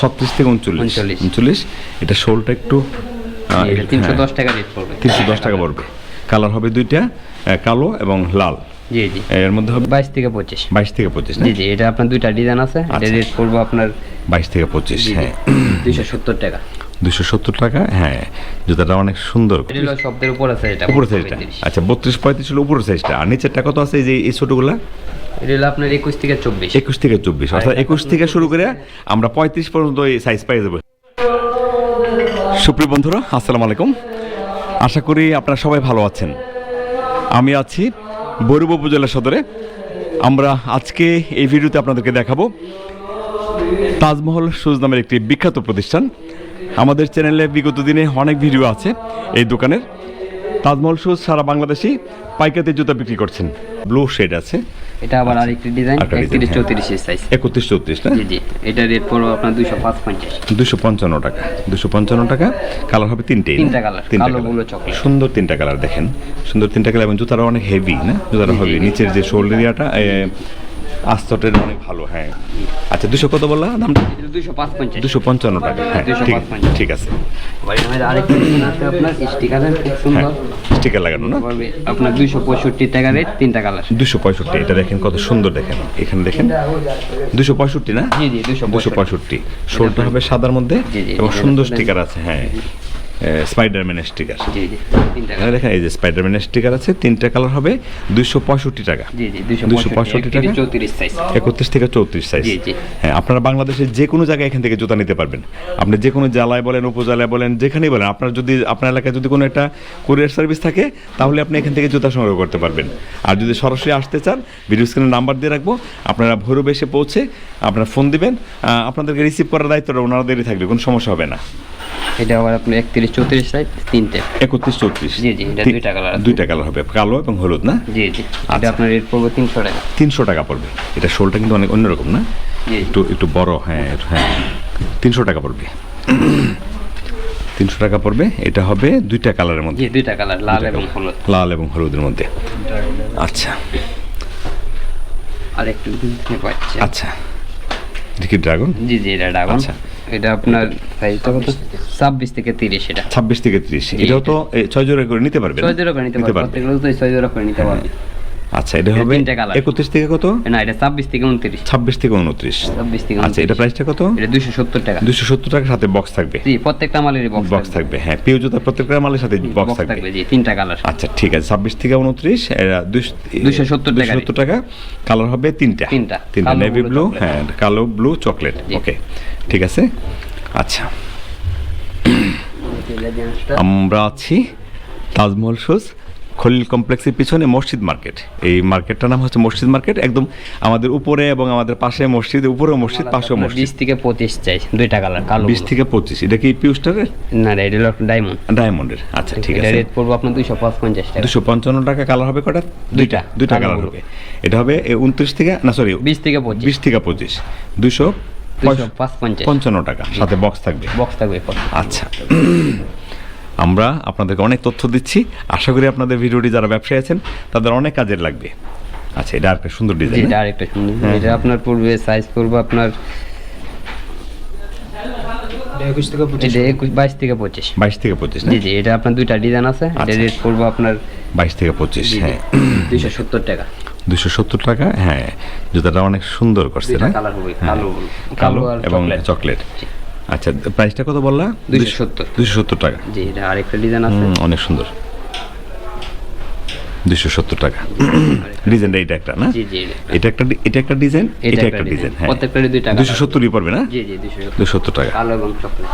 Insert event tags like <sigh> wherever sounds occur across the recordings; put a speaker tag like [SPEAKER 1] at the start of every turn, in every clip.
[SPEAKER 1] ছত্রিশ থেকে উনচল্লিশ।
[SPEAKER 2] উনচল্লিশ।
[SPEAKER 1] এটা শোলটা একটু
[SPEAKER 2] তিনশো দশ টাকা রেট পড়বে।
[SPEAKER 1] তিনশো দশ টাকা পড়বে। কালার হবে দুইটা কালো এবং লাল।
[SPEAKER 2] জি জি।
[SPEAKER 1] এর মধ্যে হবে
[SPEAKER 2] বাইশ থেকে পঁচিশ।
[SPEAKER 1] বাইশ থেকে পঁচিশ
[SPEAKER 2] জি জি এটা আপনার দুইটা ডিজাইন আছে। এটা
[SPEAKER 1] আচ্ছা।
[SPEAKER 2] রেট পড়বে আপনার
[SPEAKER 1] বাইশ থেকে পঁচিশ হ্যাঁ।
[SPEAKER 2] দুইশো সত্তর টাকা।
[SPEAKER 1] দুশো সত্তর টাকা হ্যাঁ। জুতাটা অনেক সুন্দর।
[SPEAKER 2] শব্দের উপর আছে এটা
[SPEAKER 1] উপরের সাইজটা আচ্ছা বত্রিশ পঁয়ত্রিশ হলো উপরের সাইজটা আর নিচেরটা কত আছে এই যে এই ছোটোগুলা?
[SPEAKER 2] এটা হলো আপনার একুশ থেকে চব্বিশ।
[SPEAKER 1] একুশ থেকে চব্বিশ অর্থাৎ একুশ থেকে শুরু করে আমরা পঁয়ত্রিশ পর্যন্ত এই সাইজ পাই যাব। সুপ্রিয় বন্ধুরা আসসালামু আলাইকুম। আশা করি আপনারা সবাই ভালো আছেন। আমি আছি বরুব উপজেলা সদরে। আমরা আজকে এই ভিডিওতে আপনাদেরকে দেখাবো তাজমহল শুজ নামের একটি বিখ্যাত প্রতিষ্ঠান। আমাদের চ্যানেলে বিগত দিনে অনেক ভিডিও আছে এই দোকানের। তাজমহল শুজ সারা বাংলাদেশি পাইকারি জুতা বিক্রি করছেন। ব্লু শেড আছে।
[SPEAKER 2] এটা আবার আরেকটি ডিজাইন
[SPEAKER 1] আরেকটা design,
[SPEAKER 2] একত্রিশ
[SPEAKER 1] হ্যাঁ।
[SPEAKER 2] সাইজ
[SPEAKER 1] একত্রিশ চৌত্রিশ না?
[SPEAKER 2] জি জি। এটা রেট পড়বে আপনার দুইশো পাঁচ পঞ্চাশ।
[SPEAKER 1] দুশো পঞ্চান্ন টাকা। দুশো পঞ্চান্ন টাকা কালার হবে
[SPEAKER 2] তিনটে।
[SPEAKER 1] তিনটা
[SPEAKER 2] কালার
[SPEAKER 1] কালো,
[SPEAKER 2] গুলো চকলেট
[SPEAKER 1] সুন্দর তিনটা কালার দেখেন। সুন্দর তিনটা কালার এবং জুতাটা অনেক হেভি না?
[SPEAKER 2] জুতাটা
[SPEAKER 1] হবে নিচের যে শোল্ডার এরিয়াটা আস্তটের অনেক ভালো হ্যাঁ। আচ্ছা দুশো কত বললা দামটা?
[SPEAKER 2] পাঁচ পঞ্চাশ
[SPEAKER 1] দুশো পঞ্চান্ন টাকা হ্যাঁ ঠিক ঠিক আছে। হ্যাঁ স্টিকার লাগানো না?
[SPEAKER 2] আপনার দুইশো পঁয়ষট্টি টাকা রেট তিনটা কালার।
[SPEAKER 1] দুশো পঁয়ষট্টি এটা দেখেন কত সুন্দর দেখেন এখানে দেখেন। দুশো পঁয়ষট্টি না?
[SPEAKER 2] জি জি দুশো
[SPEAKER 1] দুশো পঁয়ষট্টি। শোলটা হবে সাদার মধ্যে এবং সুন্দর স্টিকার আছে হ্যাঁ। স্পাইডারম্যানের স্টিকার এখানে দেখেন এই যে স্পাইডারম্যানের স্টিকার আছে তিনটা কালার হবে দুইশো পঁয়ষট্টি টাকা।
[SPEAKER 2] দুইশো পঁয়ষট্টি
[SPEAKER 1] টাকা? একত্রিশ থেকে চৌত্রিশ সাইজ। হ্যাঁ আপনারা বাংলাদেশের যে কোনো জায়গায় এখান থেকে জুতা নিতে পারবেন। আপনি যে কোনো জেলায় বলেন উপজেলায় বলেন যেখানেই বলেন আপনার যদি আপনার এলাকায় যদি কোনো একটা কুরিয়ার সার্ভিস থাকে তাহলে আপনি এখান থেকে জুতা সংগ্রহ করতে পারবেন। আর যদি সরাসরি আসতে চান ভিডিও স্ক্রিনে নাম্বার দিয়ে রাখব। আপনারা ভোরবে এসে পৌঁছে আপনারা ফোন দিবেন। আপনাদেরকে রিসিভ করার দায়িত্বটা ওনাদেরই থাকবে কোনো সমস্যা হবে না।
[SPEAKER 2] এটা আবার আপনার একত্রিশ চৌত্রিশ সাইজ তিনটে।
[SPEAKER 1] একত্রিশ চৌত্রিশ।
[SPEAKER 2] জি, জি, এটা দুইটা আছে।
[SPEAKER 1] দুইটা কালার হবে কালো এবং হলুদ না?
[SPEAKER 2] জি জি।
[SPEAKER 1] আচ্ছা।
[SPEAKER 2] এটা আপনার রেট পড়বে তিনশো টাকা।
[SPEAKER 1] তিনশো টাকা পড়বে। এটা শোলটা কিন্তু অনেক অন্যরকম না? একটু একটু বড় হ্যাঁ হ্যাঁ। তিনশো টাকা পড়বে। তিনশো টাকা পড়বে। এটা হবে দুইটা কালারের মধ্যে।
[SPEAKER 2] দুইটা কালার লাল এবং হলুদ।
[SPEAKER 1] লাল এবং হলুদের মধ্যে। আচ্ছা।
[SPEAKER 2] আর একটু
[SPEAKER 1] আচ্ছা। কি ড্রাগন
[SPEAKER 2] জি জি এটা ডাগন
[SPEAKER 1] আচ্ছা।
[SPEAKER 2] এটা আপনার সাইজটা কত? ছাব্বিশ থেকে তিরিশ এটা।
[SPEAKER 1] ছাব্বিশ থেকে ত্রিশ। এটাও তো ছয় জোড়া করে নিতে পারবে
[SPEAKER 2] ছয় জোড়া করে নিতে পারবে ছয় জোড়া করে নিতে পারবে
[SPEAKER 1] আচ্ছা এটা
[SPEAKER 2] এটা
[SPEAKER 1] হবে। একত্রিশ থেকে কত?
[SPEAKER 2] না এটা ছাব্বিশ থেকে উনত্রিশ।
[SPEAKER 1] ছাব্বিশ থেকে উনত্রিশ।
[SPEAKER 2] ছাব্বিশ থেকে
[SPEAKER 1] আচ্ছা এটা প্রাইসটা কত?
[SPEAKER 2] এটা দুইশো সত্তর টাকা।
[SPEAKER 1] দুশো সত্তর টাকার সাথে বক্স থাকবে।
[SPEAKER 2] জি প্রত্যেকটা মালেরই বক্স
[SPEAKER 1] থাকবে। হ্যাঁ পিও জুতা প্রত্যেকটা মালের সাথে বক্স থাকবে।
[SPEAKER 2] জি তিনটা কালার
[SPEAKER 1] আচ্ছা ঠিক আছে ছাব্বিশ থেকে উনত্রিশ
[SPEAKER 2] দুইশো সত্তর টাকা
[SPEAKER 1] সত্তর টাকা। কালার হবে তিনটা।
[SPEAKER 2] তিনটা।
[SPEAKER 1] তিনটা নেভি ব্লু হ্যাঁ কালো ব্লু চকলেট ওকে ঠিক আছে। আচ্ছা। আমরা আছি তাজমহল শুজ খলিল কমপ্লেক্সের পিছনে মসজিদ মার্কেট। এই মার্কেটটার নাম হচ্ছে মসজিদ মার্কেট একদম আমাদের উপরে এবং আমাদের পাশে মসজিদ উপরেও মসজিদ পাশেও মসজিদ।
[SPEAKER 2] বিশ থেকে পঁচিশ চাই দুইটা কালার কালো
[SPEAKER 1] বিশ থেকে পঁচিশ এটা কি পিউস্টারের
[SPEAKER 2] না না এটা হলো ডায়মন্ড।
[SPEAKER 1] ডায়মন্ডের আচ্ছা ঠিক আছে।
[SPEAKER 2] রেট পড়ব আপনার দুইশো পঞ্চাশ টাকা।
[SPEAKER 1] দুশো পঞ্চান্ন টাকা কালার হবে কটা
[SPEAKER 2] দুইটা।
[SPEAKER 1] দুইটা
[SPEAKER 2] কালো
[SPEAKER 1] কালার হবে। এটা হবে উনত্রিশ থেকে না সরি
[SPEAKER 2] বিশ থেকে পঁচিশ।
[SPEAKER 1] বিশ থেকে পঁচিশ। দুশো পঞ্চান্ন টাকা সাথে বক্স থাকবে।
[SPEAKER 2] বক্স থাকবে
[SPEAKER 1] আচ্ছা। <clears throat> আমরা আপনাদেরকে অনেক তথ্য দিচ্ছি। আশা করি আপনাদের ভিডিওটি যারা ব্যবসায়ী আছেন তাদের অনেক কাজের লাগবে। আচ্ছা এটা একটা সুন্দর ডিজাইন
[SPEAKER 2] এটা আরেকটা সুন্দর
[SPEAKER 1] হ্যাঁ,
[SPEAKER 2] এটা আপনার পড়বে সাইজ পড়বে আপনার বাইশ থেকে পঁচিশ।
[SPEAKER 1] বাইশ থেকে পঁচিশ
[SPEAKER 2] জি জি এটা আপনার দুইটা ডিজাইন আছে। এটা
[SPEAKER 1] আচ্ছা।
[SPEAKER 2] রেট পড়বে আপনার
[SPEAKER 1] বাইশ থেকে পঁচিশ হ্যাঁ।
[SPEAKER 2] দুইশো সত্তর টাকা।
[SPEAKER 1] দুশো সত্তর টাকা? হ্যাঁ জুতাটা অনেক সুন্দর করছে না? হ্যাঁ।
[SPEAKER 2] কালো
[SPEAKER 1] কালো এবং চকলেট আচ্ছা প্রাইসটা কত বললা?
[SPEAKER 2] 270
[SPEAKER 1] দুশো সত্তর টাকা।
[SPEAKER 2] জি এটা আরেকটা ডিজাইন আছে।
[SPEAKER 1] অনেক সুন্দর। দুশো সত্তর টাকা। ডিজাইনটা এটা একটা না? এটা একটা। এটা একটা ডিজাইন এটা একটা ডিজাইন হ্যাঁ।
[SPEAKER 2] প্রত্যেকটারই
[SPEAKER 1] দুশো সত্তরই পড়বে না?
[SPEAKER 2] জি জি দুশো সত্তর।
[SPEAKER 1] টাকা।
[SPEAKER 2] কালো এবং চকলেট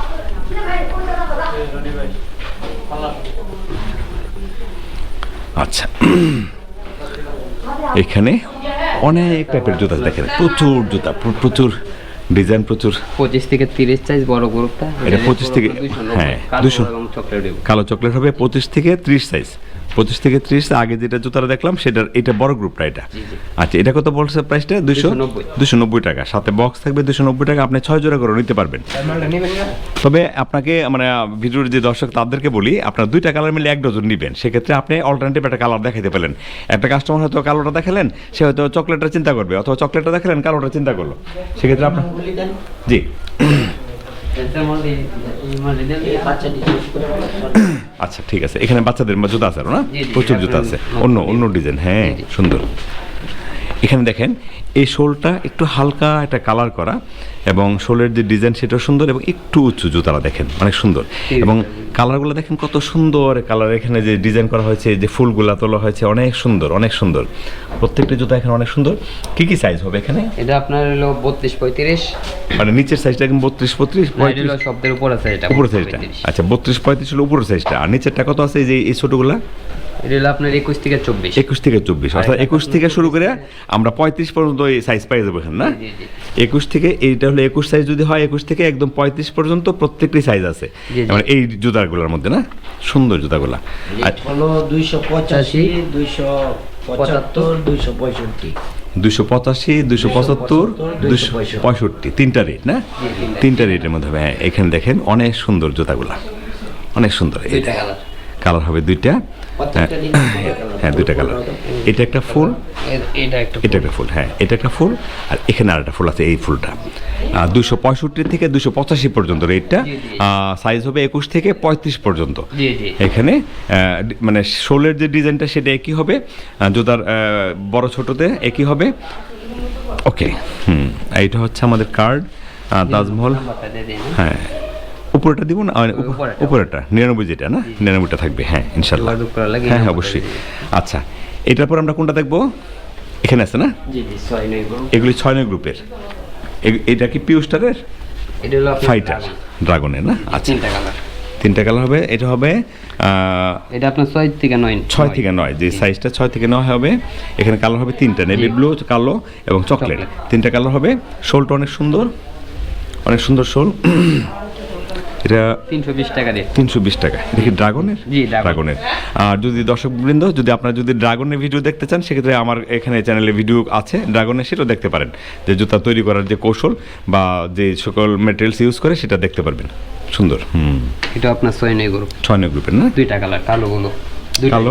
[SPEAKER 1] আচ্ছা। এখানে অনেক টাইপের জুতা দেখে প্রচুর জুতা প্রচুর ডিজাইন প্রচুর।
[SPEAKER 2] পঁচিশ থেকে তিরিশ সাইজ বড় গ্রুপটা
[SPEAKER 1] এটা 25 থেকে- হ্যাঁ,
[SPEAKER 2] দুশো চকলেট
[SPEAKER 1] কালো চকলেট হবে পঁচিশ থেকে ত্রিশ সাইজ পঁচিশ থেকে ত্রিশ আগে যেটা জুতাটা দেখলাম সেটার এটা বড় গ্রুপটা এটা।
[SPEAKER 2] জি, জি।
[SPEAKER 1] আচ্ছা এটা কত বলছে প্রাইসটা দুশো
[SPEAKER 2] 290
[SPEAKER 1] দুশো নব্বই। টাকা। সাথে বক্স থাকবে দুশো নব্বই টাকা। আপনি ছয় জোড়া করে নিতে পারবেন। তবে আপনাকে মানে ভিডিওর যে দর্শক তাদেরকে বলি আপনার দুইটা কালার মিলে এক ডজন নেবেন। সেক্ষেত্রে আপনি অল্টারনেটিভ একটা কালার দেখাতে পেলেন একটা কাস্টমার হয়তো কালোটা দেখালেন সে হয়তো চকলেটটা চিন্তা করবে অথবা চকলেটটা দেখালেন কালোটা চিন্তা করল। সেক্ষেত্রে আপনার জি। আচ্ছা ঠিক আছে। এখানে বাচ্চাদের জুতা আছে না? প্রচুর জুতা আছে। অন্য অন্য ডিজাইন হ্যাঁ। সুন্দর। এখানে দেখেন এই শোলটা একটু হালকা একটা কালার করা এবং শোলের যে ডিজাইন সেটা সুন্দর এবং একটু উঁচু জুতারা দেখেন অনেক সুন্দর। এবং। কালারগুলো দেখেন কত সুন্দর কালার। এখানে যে ডিজাইন করা হয়েছে যে ফুলগুলা তোলা হয়েছে অনেক সুন্দর অনেক সুন্দর। প্রত্যেকটা জুতা এখানে অনেক সুন্দর। কি কি সাইজ হবে এখানে?
[SPEAKER 2] এটা আপনার হলো বত্রিশ পঁয়ত্রিশ।
[SPEAKER 1] মানে নিচের সাইজটা কিন্তু বত্রিশ
[SPEAKER 2] এটা হলো শব্দের উপরে আছে এটা
[SPEAKER 1] উপরের সাইজটা
[SPEAKER 2] 35
[SPEAKER 1] আচ্ছা বত্রিশ পঁয়ত্রিশ হলো উপরের সাইজটা আর নিচেরটা কত আছে এই যে এই ছোটগুলা?
[SPEAKER 2] এটা হলো আপনার একুশ থেকে চব্বিশ।
[SPEAKER 1] একুশ থেকে চব্বিশ। অর্থাৎ একুশ থেকে শুরু করে আমরা পঁয়ত্রিশ পর্যন্ত এই সাইজ পাই যাব এখানে না। একুশ থেকে এইটা হলো একুশ সাইজ যদি হয় একুশ থেকে একদম পঁয়ত্রিশ পর্যন্ত প্রত্যেকটি সাইজ আছে। মানে এই জুতাগুলোর মধ্যে না? সুন্দর জুতাগুলা।
[SPEAKER 3] হলো দুইশো পঁচাশি দুইশো পঁচাত্তর দুইশো পঁয়ষট্টি।
[SPEAKER 1] দুশো পঁচাশি দুশো পঁচাত্তর দুশো পঁয়ষট্টি। তিনটা রেট না? তিনটা রেটের মধ্যে হ্যাঁ এখানে দেখেন অনেক সুন্দর জুতাগুলা। অনেক সুন্দর
[SPEAKER 2] দুইটা কালার
[SPEAKER 1] হবে দুইটা। হ্যাঁ
[SPEAKER 3] দুইটা
[SPEAKER 1] হ্যাঁ দুইটা কালার। এটা একটা ফুল।
[SPEAKER 2] এটা একটা
[SPEAKER 1] এটা একটা ফুল হ্যাঁ এটা একটা ফুল। আর এখানে আর একটা ফুল আছে এই ফুলটা। দুশো পঁয়ষট্টি থেকে দুশো পঁচাশি পর্যন্ত রেটটা। সাইজ হবে একুশ থেকে পঁয়ত্রিশ পর্যন্ত। এখানে মানে শোলের যে ডিজাইনটা সেটা একই হবে জুতার বড় ছোটতে একই হবে। ওকে হুম এইটা হচ্ছে আমাদের কার্ড তাজমহল। হ্যাঁ উপরেটা দিব না? আহ, উপ-
[SPEAKER 2] উপরেরটা।
[SPEAKER 1] উপরেরটা। নিরানব্বই যেটা না? নিরানব্বইটা থাকবে হ্যাঁ ইনশাল্লাহ। হ্যাঁ হ্যাঁ অবশ্যই। আচ্ছা এটার পর আমরা কোনটা দেখব? এখানে আছে না? এগুলি ছয় নয় গ্রুপের। এটা কি পিউস্টারের?
[SPEAKER 2] এটা হলো
[SPEAKER 1] ফাইটার ড্রাগনের না? আচ্ছা।
[SPEAKER 2] তিনটা কালার
[SPEAKER 1] তিনটা কালার হবে এটা হবে
[SPEAKER 2] এটা আপনার ছয় থেকে নয়।
[SPEAKER 1] ছয় থেকে নয় যে সাইজটা ছয় থেকে নয় হবে। এখানে কালার হবে তিনটা নেভি ব্লু কালো এবং চকলেট। তিনটা কালার হবে। শোলটা অনেক সুন্দর অনেক সুন্দর শোল। এটা
[SPEAKER 2] তিনশো বিশ টাকা রেট
[SPEAKER 1] তিনশো বিশ টাকা। দেখি ড্রাগনের?
[SPEAKER 2] জি,
[SPEAKER 1] ড্রাগনের। আর যদি দর্শকবৃন্দ যদি আপনারা যদি ড্রাগনের ভিডিও দেখতে চান সেক্ষেত্রে আমার এখানে চ্যানেলে ভিডিও আছে। ড্রাগনের সেটাও দেখতে পারেন। যে জুতা তৈরি করার যে কৌশল বা যে সকল মেটেরিয়ালস ইউজ করে সেটা দেখতে পারবেন। সুন্দর হুম।
[SPEAKER 2] এটা আপনার ছয় নয় গরু
[SPEAKER 1] ছয় নয় গ্রুপের না?
[SPEAKER 2] দুইটা কালার কালো গুলো
[SPEAKER 1] কালো?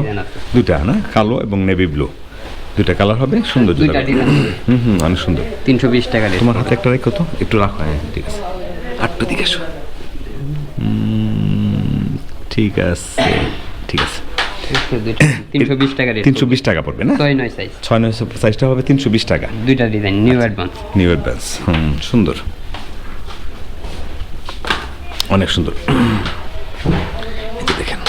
[SPEAKER 1] দুইটা না? কালো এবং নেভি ব্লু দুইটা কালার হবে সুন্দর
[SPEAKER 2] দুইটা
[SPEAKER 1] হুম হুম অনেক সুন্দর।
[SPEAKER 2] তিনশো বিশ টাকা
[SPEAKER 1] তোমার হাতে একটা রেখো তো একটু রাখো হ্যাঁ ঠিক আছে। আটটু দিকে এসো। ঠিক আছে ঠিক আছে।
[SPEAKER 2] তিনশো বিশ টাকা
[SPEAKER 1] টাকা পড়বে না?
[SPEAKER 2] ছয় নয়
[SPEAKER 1] সাইজটা হবে তিনশো বিশ টাকা।
[SPEAKER 2] দুইটা design new advance
[SPEAKER 1] new advance হুম সুন্দর। অনেক সুন্দর। দেখেন।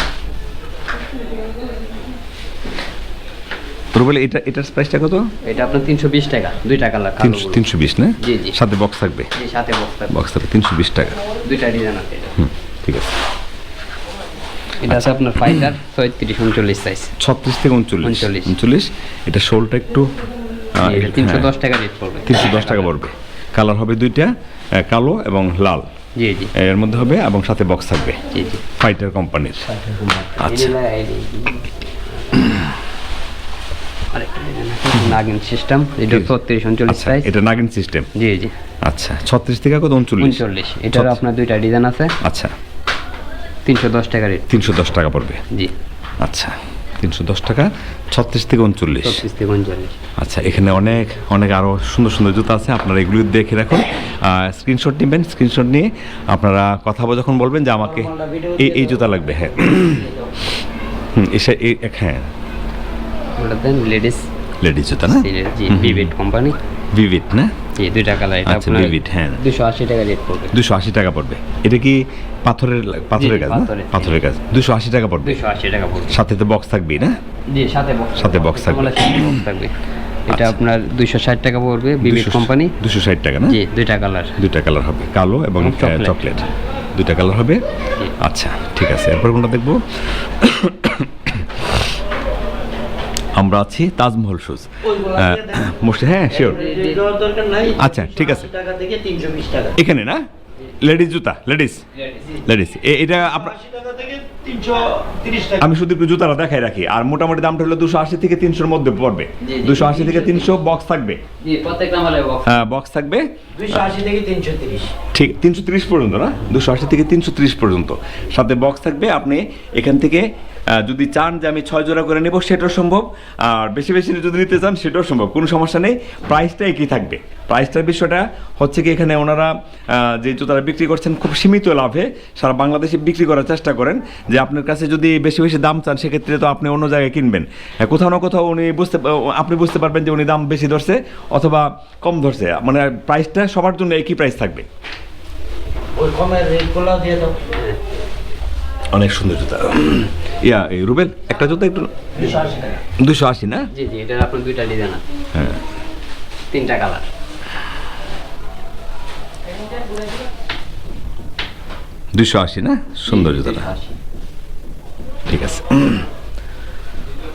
[SPEAKER 1] এটা এটার প্রাইসটা কত?
[SPEAKER 2] এটা আপনার তিনশো বিশ টাকা দুইটা কালার কালো
[SPEAKER 1] তিনশো তিনশো বিশ না?
[SPEAKER 2] জি, জি।
[SPEAKER 1] সাথে বক্স থাকবে?
[SPEAKER 2] জি সাথে বক্স থাকবে।
[SPEAKER 1] বক্স থাকবে তিনশো বিশ টাকা।
[SPEAKER 2] দুইটা ডিজাইন আছে
[SPEAKER 1] হুম ঠিক আছে।
[SPEAKER 2] এটা আছে আপনার ফাইটার ছয়ত্রিশ উনচল্লিশ সাইজ
[SPEAKER 1] ছত্রিশ থেকে উনচল্লিশ।
[SPEAKER 2] উনচল্লিশ।
[SPEAKER 1] উনচল্লিশ। এটা শোলটা একটু
[SPEAKER 2] তিনশো দশ টাকা রেট পড়বে।
[SPEAKER 1] তিনশো দশ টাকা পড়বে। কালার হবে দুইটা কালো এবং লাল।
[SPEAKER 2] জি জি।
[SPEAKER 1] এর মধ্যে হবে এবং সাথে বক্স থাকবে।
[SPEAKER 2] জি জি।
[SPEAKER 1] ফাইটার কোম্পানির আচ্ছা।
[SPEAKER 2] নাগিন সিস্টেম এটা ছত্রিশ উনচল্লিশ
[SPEAKER 1] আচ্ছা
[SPEAKER 2] সাইজ
[SPEAKER 1] এটা নাগিন সিস্টেম
[SPEAKER 2] জি জি।
[SPEAKER 1] আচ্ছা ছত্রিশ থেকে কত উনচল্লিশ?
[SPEAKER 2] উনচল্লিশ। এটারও আপনার দুইটা ডিজাইন আছে।
[SPEAKER 1] আচ্ছা।
[SPEAKER 2] তিনশো দশ টাকা রেট
[SPEAKER 1] তিনশো দশ টাকা পড়বে?
[SPEAKER 2] জি।
[SPEAKER 1] আচ্ছা তিনশো দশ টাকা ছত্রিশ থেকে উনচল্লিশ।
[SPEAKER 2] ছত্রিশ থেকে উনচল্লিশ।
[SPEAKER 1] আচ্ছা এখানে অনেক অনেক আরও সুন্দর সুন্দর জুতা আছে আপনারা এগুলি দেখে রাখুন। স্ক্রিনশট নেবেন স্ক্রিনশট নিয়ে আপনারা কথা বলে যখন বলবেন যে আমাকে এই এই জুতা লাগবে হ্যাঁ। এসে এক- হ্যাঁ।
[SPEAKER 2] লেডিস।
[SPEAKER 1] লেডিস জুতা না?
[SPEAKER 2] বিবেট কোম্পানি
[SPEAKER 1] ভিভিট না?
[SPEAKER 2] জি দুইটা কালার এটা
[SPEAKER 1] আচ্ছা,
[SPEAKER 2] আপনার
[SPEAKER 1] হ্যাঁ।
[SPEAKER 2] টাকা রেট পড়বে।
[SPEAKER 1] দুশো আশি টাকা পড়বে। এটা কি পাথরের পাথরের কাজ না? কাজ। টাকা পড়বে।
[SPEAKER 2] দুশো আশি টাকা পড়বে।
[SPEAKER 1] সাথে তো বক্স না?
[SPEAKER 2] জি সাথে বক্স
[SPEAKER 1] সাথে box থাকবে।
[SPEAKER 2] থাকবে। এটা
[SPEAKER 1] আচ্ছা।
[SPEAKER 2] আপনার দুইশো ষাট টাকা পড়বে বিবেট কোম্পানি
[SPEAKER 1] দুশো ষাট টাকা না?
[SPEAKER 2] জি দুইটা কালার
[SPEAKER 1] দুইটা কালার হবে কালো এবং
[SPEAKER 2] এবং
[SPEAKER 1] চকলেট দুইটা কালার হবে? আচ্ছা ঠিক আছে। এরপর কোনটা দেখব? আমরা আছি তাজমহল শুজ। হ্যাঁ। শিওর
[SPEAKER 3] নাই।
[SPEAKER 1] আচ্ছা, ঠিক আছে।
[SPEAKER 3] 280 টাকা থেকে তিনশো বিশ টাকা।
[SPEAKER 1] এখানে না? লেডিস জুতা লেডিস লেডিস এটা আপনার আমি শুধু একটু জুতাটা দেখাই রাখি। আর মোটামুটি দামটা হলো দুশো আশি থেকে তিনশোর মধ্যে পড়বে।
[SPEAKER 2] জি।
[SPEAKER 1] দুশো আশি থেকে তিনশো বক্স থাকবে।
[SPEAKER 2] বক্স
[SPEAKER 1] হ্যাঁ বক্স থাকবে। ঠিক তিনশো তিরিশ পর্যন্ত না? দুশো আশি থেকে তিনশো তিরিশ পর্যন্ত। সাথে বক্স থাকবে আপনি এখান থেকে যদি চান যে আমি ছয় জোড়া করে নেব সেটাও সম্ভব। আর বেশি বেশি যদি নিতে চান সেটাও সম্ভব। কোনো সমস্যা নেই। প্রাইসটা একই থাকবে। প্রাইসটার বিষয়টা হচ্ছে কি এখানে ওনারা যে জুতারা বিক্রি করছেন খুব সীমিত লাভে সারা বাংলাদেশে বিক্রি করার চেষ্টা করেন। যে আপনার কাছে যদি বেশি বেশি দাম চান সেক্ষেত্রে তো আপনি অন্য জায়গায় কিনবেন। হ্যাঁ, কোথাও না কোথাও উনি বুঝতে আপনি বুঝতে পারবেন যে উনি দাম বেশি ধরছে অথবা কম ধরছে। মানে প্রাইসটা সবার জন্য একই প্রাইস থাকবে। অনেক সুন্দর জুতা। ইয়া এই রুবেল একটা জুতা একটু
[SPEAKER 3] দুশো আশি
[SPEAKER 1] না?
[SPEAKER 2] জি জি এটার আপনার দুইটা ডিজাইন আছে।
[SPEAKER 1] হ্যাঁ।
[SPEAKER 2] তিনটা কালার।
[SPEAKER 1] দুশো আশি না? সুন্দর জুতাটা। ঠিক আছে।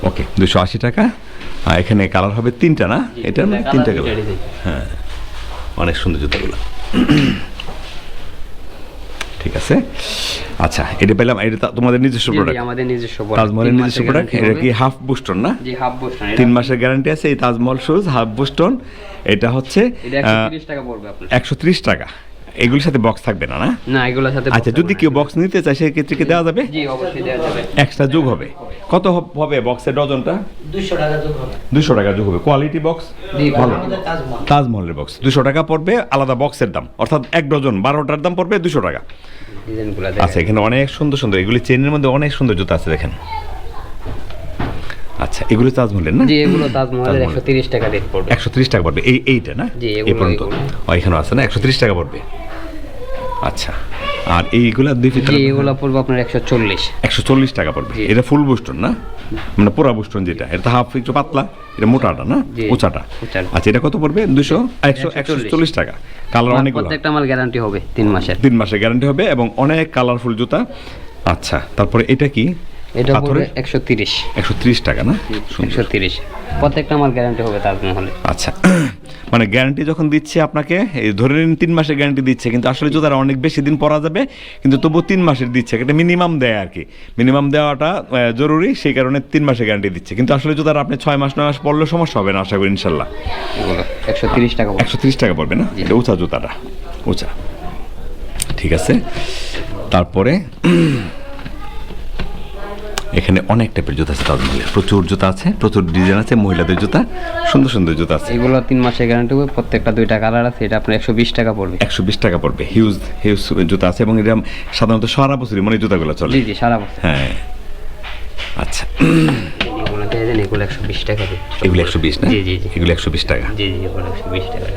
[SPEAKER 1] ওকে দুশো আশি টাকা। আর এখানে কালার হবে তিনটা না? এটার মধ্যে তিনটা কালার। হ্যাঁ। অনেক সুন্দর জুতাগুলো। ঠিক আছে? আচ্ছা এটা পেলাম এটা তোমাদের নিজস্ব প্রোডাক্ট
[SPEAKER 2] আমাদের নিজস্ব প্রোডাক্ট
[SPEAKER 1] তাজমহলের নিজস্ব প্রোডাক্ট এটা কি হাফ বুস্টন না?
[SPEAKER 2] জি হাফ বুস্টন
[SPEAKER 1] তিন মাসের গ্যারান্টি আছে এই তাজমহল শুজ হাফ বুস্টন এটা হচ্ছে
[SPEAKER 2] এটা একশো তিরিশ টাকা পড়বে আপনার।
[SPEAKER 1] একশো ত্রিশ টাকা। এগুলির সাথে বক্স থাকবে না না?
[SPEAKER 2] না এগুলোর সাথে
[SPEAKER 1] আচ্ছা যদি কেউ বক্স নিতে চায় সেক্ষেত্রে কি দেওয়া যাবে?
[SPEAKER 2] জি অবশ্যই দেওয়া যাবে।
[SPEAKER 1] এক্সট্রা যোগ হবে। কত হবে বক্সের ডজনটা?
[SPEAKER 3] দুশো টাকা যোগ হবে।
[SPEAKER 1] দুশো টাকা যোগ হবে। কোয়ালিটি বক্স
[SPEAKER 2] জি
[SPEAKER 1] ভালো। তাজমহলের বক্স দুশো টাকা পড়বে আলাদা বক্সের দাম। অর্থাৎ এক ডজন বারোটার দাম পড়বে দুশো টাকা।
[SPEAKER 2] ডিজাইনগুলো
[SPEAKER 1] আচ্ছা এখানে অনেক সুন্দর সুন্দর এগুলি চেনের মধ্যে অনেক সুন্দর জুতা আছে দেখেন। আচ্ছা এগুলি তাজমহলের না?
[SPEAKER 2] জি এগুলো তাজমহলের
[SPEAKER 1] তাজমহল।
[SPEAKER 2] একশো তিরিশ টাকা রেট পড়বে।
[SPEAKER 1] একশো ত্রিশ টাকা পড়বে। এই এইটা না?
[SPEAKER 2] জি,
[SPEAKER 1] এই পর্যন্ত। ও এখানে আছে না? একশো ত্রিশ টাকা পড়বে। আচ্ছা আর এইগুলা দুই ফিট
[SPEAKER 2] এগুলো পড়বে আপনার একশো চল্লিশ।
[SPEAKER 1] একশো চল্লিশ টাকা পড়বে। এটা ফুল বুস্টন না? মানে পুরা বুস্টন যেটা। এটা হাফ একটু পাতলা এটা মোটাটা না? উঁচাটা। আচ্ছা এটা কত পড়বে? দুশো একশো একশো
[SPEAKER 2] 140
[SPEAKER 1] চল্লিশ টাকা। কালার অনেকগুলো।
[SPEAKER 2] প্রত্যেকটা মাল গ্যারান্টি হবে তিন মাসের।
[SPEAKER 1] তিন মাসের গ্যারান্টি হবে এবং অনেক কালারফুল জুতা। আচ্ছা তারপরে এটা কি?
[SPEAKER 2] এটা পড়বে
[SPEAKER 1] পাথরের
[SPEAKER 2] একশো তিরিশ।
[SPEAKER 1] একশো ত্রিশ টাকা না? সুন্দর।
[SPEAKER 2] একশো তিরিশ। প্রত্যেকটা মাল গ্যারান্টি হবে তাজমহলে
[SPEAKER 1] আচ্ছা <clears throat> মানে গ্যারান্টি যখন দিচ্ছে আপনাকে এই ধরে নিন তিন মাসের গ্যারান্টি দিচ্ছে কিন্তু আসলে জুতারা অনেক বেশি দিন পরা যাবে কিন্তু তবু তিন মাসের দিচ্ছে এটা মিনিমাম দেয় আর কি। মিনিমাম দেওয়াটা জরুরি সেই কারণে তিন মাসের গ্যারান্টি দিচ্ছে। কিন্তু আসলে জুতারা আপনি ছয় মাস নয় মাস পড়লে সমস্যা হবে না আশা করি ইনশাল্লাহ।
[SPEAKER 2] একশো তিরিশ টাকা
[SPEAKER 1] একশো ত্রিশ টাকা পড়বে না? এটা উঁচা জুতাটা উঁচা। ঠিক আছে? তারপরে <clears throat> এখানে অনেক টাইপের জুতা আছে তাজমহলের প্রচুর জুতা আছে প্রচুর ডিজাইন আছে মহিলাদের জুতা সুন্দর সুন্দর জুতা আছে।
[SPEAKER 2] এগুলো তিন মাসের গ্যারান্টি হবে প্রত্যেকটা দুইটা কালার আছে এটা আপনার একশো বিশ টাকা পড়বে।
[SPEAKER 1] একশো বিশ টাকা পড়বে হিউজ হিউজ জুতা আছে এবং এটা সাধারণত সারা বছরই মানে জুতাগুলো চলে।
[SPEAKER 2] জি জি সারা বছর।
[SPEAKER 1] হ্যাঁ। আচ্ছা।
[SPEAKER 2] এগুলো একশো বিশ টাকা
[SPEAKER 1] এগুলো একশো বিশ না?
[SPEAKER 2] জি জি
[SPEAKER 1] এগুলো একশো বিশ টাকা।
[SPEAKER 2] জি জি এগুলো একশো বিশ টাকা